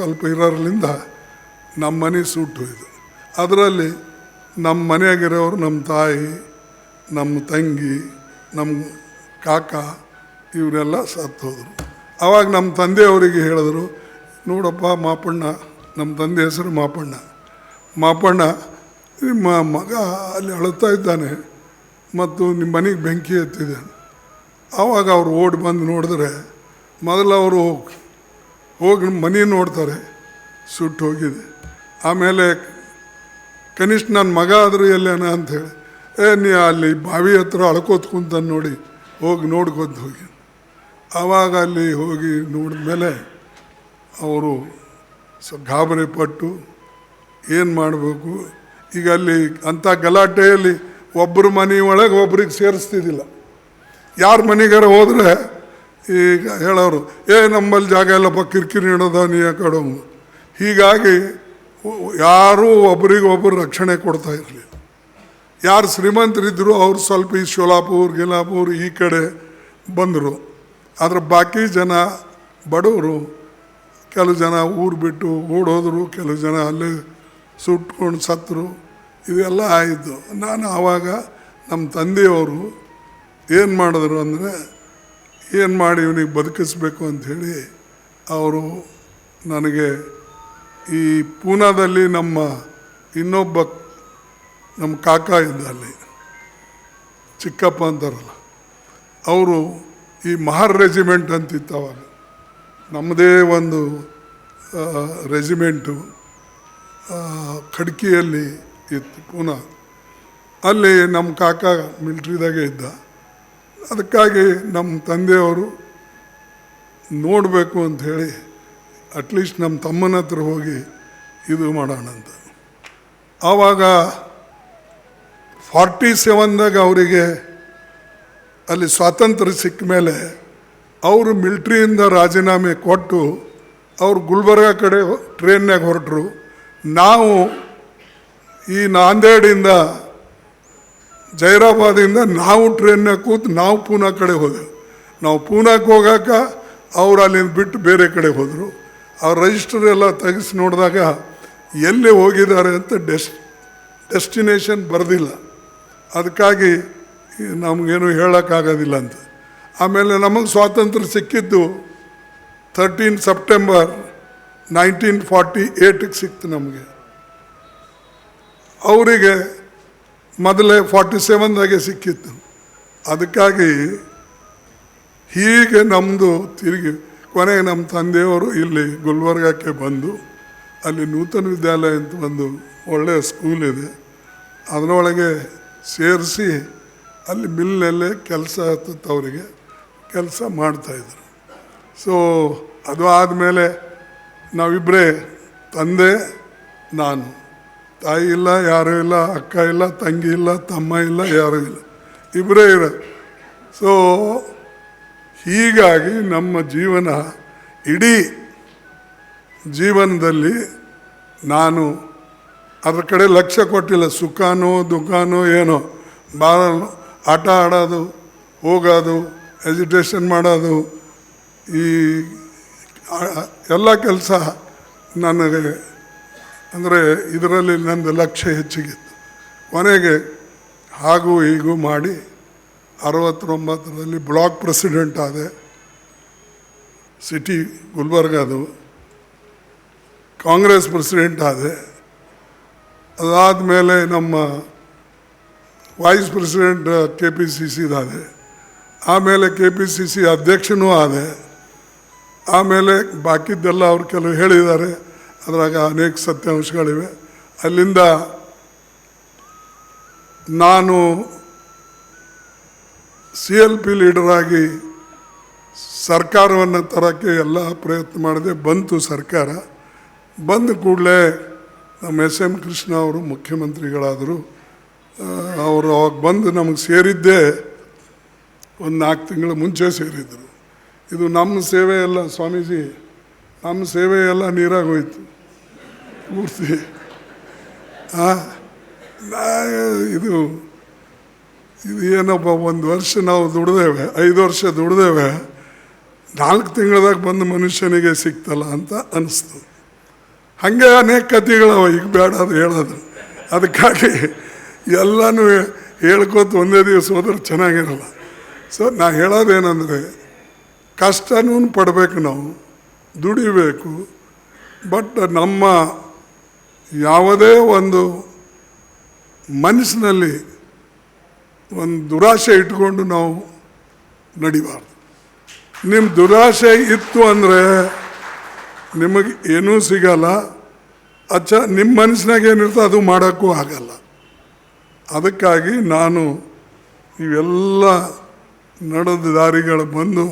ಸ್ವಲ್ಪ ಇರೋರ್ಲಿಂದ ನಮ್ಮ ಮನೆ ಸುಟ್ಟು ಇದು. ಅದರಲ್ಲಿ ನಮ್ಮ ಮನೆಯಾಗಿರೋರು ನಮ್ಮ ತಾಯಿ, ನಮ್ಮ ತಂಗಿ, ನಮ್ಮ ಕಾಕ ಇವರೆಲ್ಲ ಸತ್ತು ಹೋದರು. ಆವಾಗ ನಮ್ಮ ತಂದೆಯವರಿಗೆ ಹೇಳಿದ್ರು, ನೋಡಪ್ಪ ಮಾಪಣ್ಣ, ನಮ್ಮ ತಂದೆ ಹೆಸರು ಮಾಪಣ್ಣ. ಮಾಪಣ್ಣ, ನಿಮ್ಮ ಮಗ ಅಲ್ಲಿ ಅಳುತ್ತಾ ಇದ್ದಾನೆ ಮತ್ತು ನಿಮ್ಮ ಮನೆಗೆ ಬೆಂಕಿ ಎತ್ತಿದೆ. ಆವಾಗ ಅವರು ಓಡಿ ಬಂದು ನೋಡಿದ್ರೆ ಮೊದಲು ಅವರು ಹೋಗಿ ಮನೆ ನೋಡ್ತಾರೆ. ಸುಟ್ಟು ಹೋಗಿದೆ. ಆಮೇಲೆ ಕನಿಷ್ಠ ನನ್ನ ಮಗ ಆದರೂ ಎಲ್ಲೇನ ಅಂಥೇಳಿ ಏ, ನೀ ಅಲ್ಲಿ ಬಾವಿ ಹತ್ರ ಅಳ್ಕೋತ ಕುಂತ ನೋಡಿ, ಹೋಗಿ ನೋಡ್ಕೊತ ಹೋಗಿ. ಆವಾಗ ಅಲ್ಲಿ ಹೋಗಿ ನೋಡಿದ್ಮೇಲೆ ಅವರು ಸ ಗಾಬರಿ ಪಟ್ಟು, ಏನು ಮಾಡಬೇಕು? ಈಗ ಅಲ್ಲಿ ಅಂಥ ಗಲಾಟೆಯಲ್ಲಿ ಒಬ್ಬರು ಮನೆ ಒಳಗೆ ಒಬ್ರಿಗೆ ಸೇರಿಸ್ತಿದ್ದಿಲ್ಲ. ಯಾರ ಮನೆಗಾರ ಹೋದರೆ ಈಗ ಹೇಳೋರು, ಏ, ನಮ್ಮಲ್ಲಿ ಜಾಗ ಎಲ್ಲಪ್ಪ ಕಿರಿಕಿರಿ ಇಡೋದ ನೀ ಕಡು ಹೀಗಾಗಿ ಯಾರೂ ಒಬ್ರಿಗೊಬ್ಬರು ರಕ್ಷಣೆ ಕೊಡ್ತಾ ಇರಲಿಲ್ಲ. ಯಾರು ಶ್ರೀಮಂತರಿದ್ದರು ಅವ್ರು ಸ್ವಲ್ಪ ಈ ಶೋಲಾಪುರ್, ಗಿಲಾಪುರ್ ಈ ಕಡೆ ಬಂದರು. ಆದರೆ ಬಾಕಿ ಜನ ಬಡವರು, ಕೆಲವು ಜನ ಊರು ಬಿಟ್ಟು ಓಡೋದ್ರು, ಕೆಲವು ಜನ ಅಲ್ಲೇ ಸುಟ್ಕೊಂಡು ಸತ್ತರು ಇದೆಲ್ಲ ಆಯಿತು. ನಾನು ಆವಾಗ ನಮ್ಮ ತಂದೆಯವರು ಏನು ಮಾಡಿದ್ರು ಅಂದರೆ ಏನು ಮಾಡಿ ಇವನಿಗೆ ಬದುಕಿಸ್ಬೇಕು ಅಂಥೇಳಿ ಅವರು ನನಗೆ ಈ ಪೂನಾದಲ್ಲಿ ನಮ್ಮ ಇನ್ನೊಬ್ಬ ನಮ್ಮ ಕಾಕ ಇದ್ದ ಅಲ್ಲಿ ಚಿಕ್ಕಪ್ಪ ಅಂತಾರಲ್ಲ, ಅವರು ಈ ಮಹಾರ್ ರೆಜಿಮೆಂಟ್ ಅಂತಿತ್ತು ಅವಾಗ. ನಮ್ಮದೇ ಒಂದು ರೆಜಿಮೆಂಟು ಖಡ್ಕಿಯಲ್ಲಿ ಇತ್ತು ಪೂನಾ. ಅಲ್ಲಿ ನಮ್ಮ ಕಾಕ ಮಿಲ್ಟ್ರಿದಾಗೆ ಇದ್ದ. ಅದಕ್ಕಾಗಿ ನಮ್ಮ ತಂದೆಯವರು ನೋಡಬೇಕು ಅಂಥೇಳಿ ಅಟ್ಲೀಸ್ಟ್ ನಮ್ಮ ತಮ್ಮನ ಹತ್ರ ಹೋಗಿ ಇದು ಮಾಡೋಣ ಅಂತ. ಆವಾಗ ಫಾರ್ಟಿ ಸೆವೆನ್ದಾಗ ಅವರಿಗೆ ಅಲ್ಲಿ ಸ್ವಾತಂತ್ರ್ಯ ಸಿಕ್ಕ ಮೇಲೆ ಅವರು ಮಿಲ್ಟ್ರಿಯಿಂದ ರಾಜೀನಾಮೆ ಕೊಟ್ಟು ಅವರು ಗುಲ್ಬರ್ಗ ಕಡೆ ಟ್ರೈನ್ನಾಗ ಹೊರಟರು. ನಾವು ಈ ನಾಂದೇಡಿಂದ ಜೈರಾಬಾದಿಂದ ನಾವು ಟ್ರೈನ್ನ ಕೂತು ನಾವು ಪೂನಾ ಕಡೆ ಹೋದೆವು. ನಾವು ಪೂನಾಕ್ಕೆ ಹೋಗಾಕ ಅವ್ರು ಅಲ್ಲಿಂದ ಬಿಟ್ಟು ಬೇರೆ ಕಡೆ ಹೋದರು. ಅವ್ರ ರಿಜಿಸ್ಟರ್ ಎಲ್ಲ ತೆಗೆಸಿ ನೋಡಿದಾಗ ಎಲ್ಲಿ ಹೋಗಿದ್ದಾರೆ ಅಂತ ಡೆಸ್ ಡೆಸ್ಟಿನೇಷನ್ ಬರೆದಿಲ್ಲ. ಅದಕ್ಕಾಗಿ ನಮಗೇನು ಹೇಳೋಕ್ಕಾಗೋದಿಲ್ಲ ಅಂತ. ಆಮೇಲೆ ನಮಗೆ ಸ್ವಾತಂತ್ರ್ಯ ಸಿಕ್ಕಿದ್ದು ಥರ್ಟೀನ್ ಸೆಪ್ಟೆಂಬರ್ ನೈನ್ಟೀನ್ ಫಾರ್ಟಿ ಏಟಿಗೆ ಸಿಕ್ತು ನಮಗೆ. ಅವರಿಗೆ ಮೊದಲೇ ಫಾರ್ಟಿ ಸೆವೆನ್ದಾಗೆ ಸಿಕ್ಕಿತ್ತು. ಅದಕ್ಕಾಗಿ ಹೀಗೆ ನಮ್ಮದು ತಿರುಗಿ ಕೊನೆಗೆ ನಮ್ಮ ತಂದೆಯವರು ಇಲ್ಲಿ ಗುಲ್ಬರ್ಗಕ್ಕೆ ಬಂದು, ಅಲ್ಲಿ ನೂತನ ವಿದ್ಯಾಲಯ ಅಂತ ಒಂದು ಒಳ್ಳೆಯ ಸ್ಕೂಲ್ ಇದೆ. ಅದರೊಳಗೆ ಸೇರಿಸಿ ಅಲ್ಲಿ ಮಿಲ್ನಲ್ಲೇ ಕೆಲಸ ಹತ್ತವರಿಗೆ ಕೆಲಸ ಮಾಡ್ತಾಯಿದ್ರು ಸೊ ಅದು ಆದಮೇಲೆ ನಾವಿಬ್ಬರೇ ತಂದೆ, ನಾನು. ತಾಯಿ ಇಲ್ಲ, ಯಾರೂ ಇಲ್ಲ, ಅಕ್ಕ ಇಲ್ಲ, ತಂಗಿ ಇಲ್ಲ, ತಮ್ಮ ಇಲ್ಲ, ಯಾರೂ ಇಲ್ಲ. ಇಬ್ಬರೇ ಇರ ಸೊ ಹೀಗಾಗಿ ನಮ್ಮ ಜೀವನ ಇಡೀ ಜೀವನದಲ್ಲಿ ನಾನು ಅದ್ರ ಕಡೆ ಲಕ್ಷ್ಯ ಕೊಟ್ಟಿಲ್ಲ. ಸುಖನೋ, ದುಃಖನೋ, ಏನೋ. ಭಾಳ ಆಟ ಆಡೋದು ಹೋಗೋದು ಎಜುಟೇಷನ್ ಮಾಡೋದು, ಈ ಎಲ್ಲ ಕೆಲಸ ನನಗೆ ಅಂದರೆ ಇದರಲ್ಲಿ ನಂದು ಲಕ್ಷ್ಯ ಹೆಚ್ಚಿಗಿತ್ತು. ಕೊನೆಗೆ ಹಾಗೂ ಹೀಗೂ ಮಾಡಿ ಅರವತ್ತೊಂಬತ್ತರಲ್ಲಿ ಬ್ಲಾಕ್ ಪ್ರೆಸಿಡೆಂಟ್ ಆದೆ ಸಿಟಿ ಗುಲ್ಬರ್ಗದು ಕಾಂಗ್ರೆಸ್ ಪ್ರೆಸಿಡೆಂಟ್ ಆದೆ. ಅದಾದ ಮೇಲೆ ನಮ್ಮ vice president K P C ಸಿದಾದೆ ಆಮೇಲೆ ಕೆ ಪಿ ಸಿ ಸಿ ಅಧ್ಯಕ್ಷನೂ ಆದೆ. ಆಮೇಲೆ ಬಾಕಿದ್ದೆಲ್ಲ ಅವ್ರು ಕೆಲವು ಹೇಳಿದ್ದಾರೆ. ಅದ್ರಾಗ ಅನೇಕ ಸತ್ಯಾಂಶಗಳಿವೆ. ಅಲ್ಲಿಂದ ನಾನು ಸಿ ಎಲ್ ಪಿ ಲೀಡರಾಗಿ ಸರ್ಕಾರವನ್ನು ತರೋಕ್ಕೆ ಎಲ್ಲ ಪ್ರಯತ್ನ ಮಾಡಿದೆ. ಬಂತು ಸರ್ಕಾರ. ಬಂದ ಕೂಡಲೇ ನಮ್ಮ ಎಸ್ ಎಂ ಕೃಷ್ಣ ಅವರು ಮುಖ್ಯಮಂತ್ರಿಗಳಾದರು. ಅವರು ಅವಾಗ ಬಂದು ನಮಗೆ ಸೇರಿದ್ದೇ ಒಂದು ನಾಲ್ಕು ತಿಂಗಳ ಮುಂಚೆ ಸೇರಿದ್ದರು ಇದು ನಮ್ಮ ಸೇವೆಯೆಲ್ಲ ಸ್ವಾಮೀಜಿ. ನಮ್ಮ ಸೇವೆಯೆಲ್ಲ ನೀರಾಗಿ ಹೋಯ್ತು ನಾ- ಇದು ಇದು ಏನಪ್ಪ, ಒಂದು ವರ್ಷ ನಾವು ದುಡ್ದೇವೆ, ಐದು ವರ್ಷ ದುಡ್ದೇವೆ, ನಾಲ್ಕು ತಿಂಗಳದಾಗ ಬಂದು ಮನುಷ್ಯನಿಗೆ ಸಿಕ್ತಲ್ಲ ಅಂತ ಅನಿಸ್ತು. ಹಾಗೆ ಅನೇಕ ಕಥೆಗಳವ, ಈಗ ಬೇಡ ಅದು ಹೇಳೋದು. ಅದಕ್ಕಾಗಿ ಎಲ್ಲನೂ ಹೇಳ್ಕೊತ ಒಂದೇ ದಿವಸ ಹೋದ್ರೆ ಚೆನ್ನಾಗಿರಲ್ಲ. ಸೊ ನಾ ಹೇಳೋದೇನೆಂದರೆ ಕಷ್ಟನೂ ಪಡಬೇಕು ನಾವು, ದುಡಿಬೇಕು, ಬಟ್ ನಮ್ಮ ಯಾವುದೇ ಒಂದು ಮನಸ್ಸಿನಲ್ಲಿ ಒಂದು ದುರಾಶೆ ಇಟ್ಕೊಂಡು ನಾವು ನಡಿಬಾರ್ದು. ನಿಮ್ಮ ದುರಾಶೆ ಇತ್ತು ಅಂದರೆ ನಿಮಗೆ ಏನೂ ಸಿಗಲ್ಲ. ಅಚ್ಚ ನಿಮ್ಮ ಮನಸ್ಸಿನಾಗ ಏನಿರ್ತೋ ಅದು ಮಾಡೋಕ್ಕೂ ಆಗಲ್ಲ. ಅದಕ್ಕಾಗಿ ನಾನು ಇವೆಲ್ಲ ನಡೆದ ದಾರಿಗಳು ಬಂದು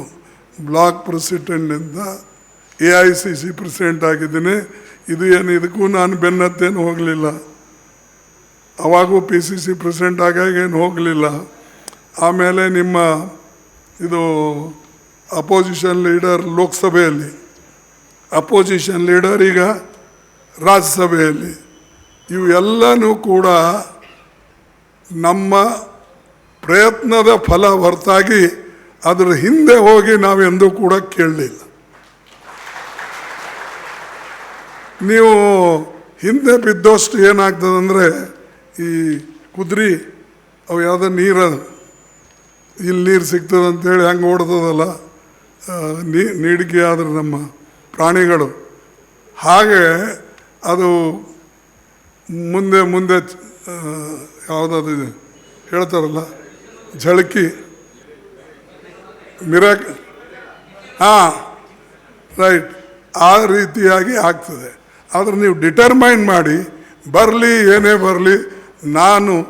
block ಪ್ರೆಸಿಡೆಂಟ್ನಿಂದ A I C C president ಆಗಿದ್ದೀನಿ. ಇದು ಏನು? ಇದಕ್ಕೂ ನಾನು ಬೆನ್ನತ್ತೇನು ಹೋಗಲಿಲ್ಲ. ಅವಾಗೂ ಪಿ ಸಿ ಸಿ ಪ್ರೆಸಿಡೆಂಟ್ ಆಗಾಗ ಏನು ಹೋಗಲಿಲ್ಲ. ಆಮೇಲೆ ನಿಮ್ಮ ಇದು ಅಪೋಸಿಷನ್ ಲೀಡರ್ ಲೋಕಸಭೆಯಲ್ಲಿ. ಅಪೋಸಿಷನ್ ಲೀಡರ್ ಈಗ ರಾಜ್ಯಸಭೆಯಲ್ಲಿ. ಇವೆಲ್ಲನೂ ಕೂಡ ನಮ್ಮ ಪ್ರಯತ್ನದ ಫಲ ಹೊರತಾಗಿ ಅದರ ಹಿಂದೆ ಹೋಗಿ ನಾವೆಂದೂ ಕೂಡ ಕೇಳಲಿಲ್ಲ. ನೀವು ಹಿಂದೆ ಬಿದ್ದಷ್ಟು ಏನಾಗ್ತದಂದರೆ ಈ ಕುದುರೆ, ಅವು ಯಾವುದೋ ನೀರು ಇಲ್ಲಿ ನೀರು ಸಿಗ್ತದೆ ಅಂತೇಳಿ ಹಂಗೆ ಓಡ್ತದಲ್ಲ. ನೀ, ನೀಡಿಕೆ ಆದ್ರೆ ನಮ್ಮ ಪ್ರಾಣಿಗಳು. ಹಾಗೆ ಅದು ಮುಂದೆ ಮುಂದೆ ಯಾವುದಾದ್ರು ಹೇಳ್ತಾರಲ್ಲ, ಝಳಕಿ. ಮಿರಾಕ್, ಹಾಂ, ರೈಟ್. ಆ ರೀತಿಯಾಗಿ ಆಗ್ತದೆ. ಆದರೆ ನೀವು ಡಿಟರ್ಮೈನ್ ಮಾಡಿ ಬರಲಿ ಏನೇ ಬರಲಿ ನಾನು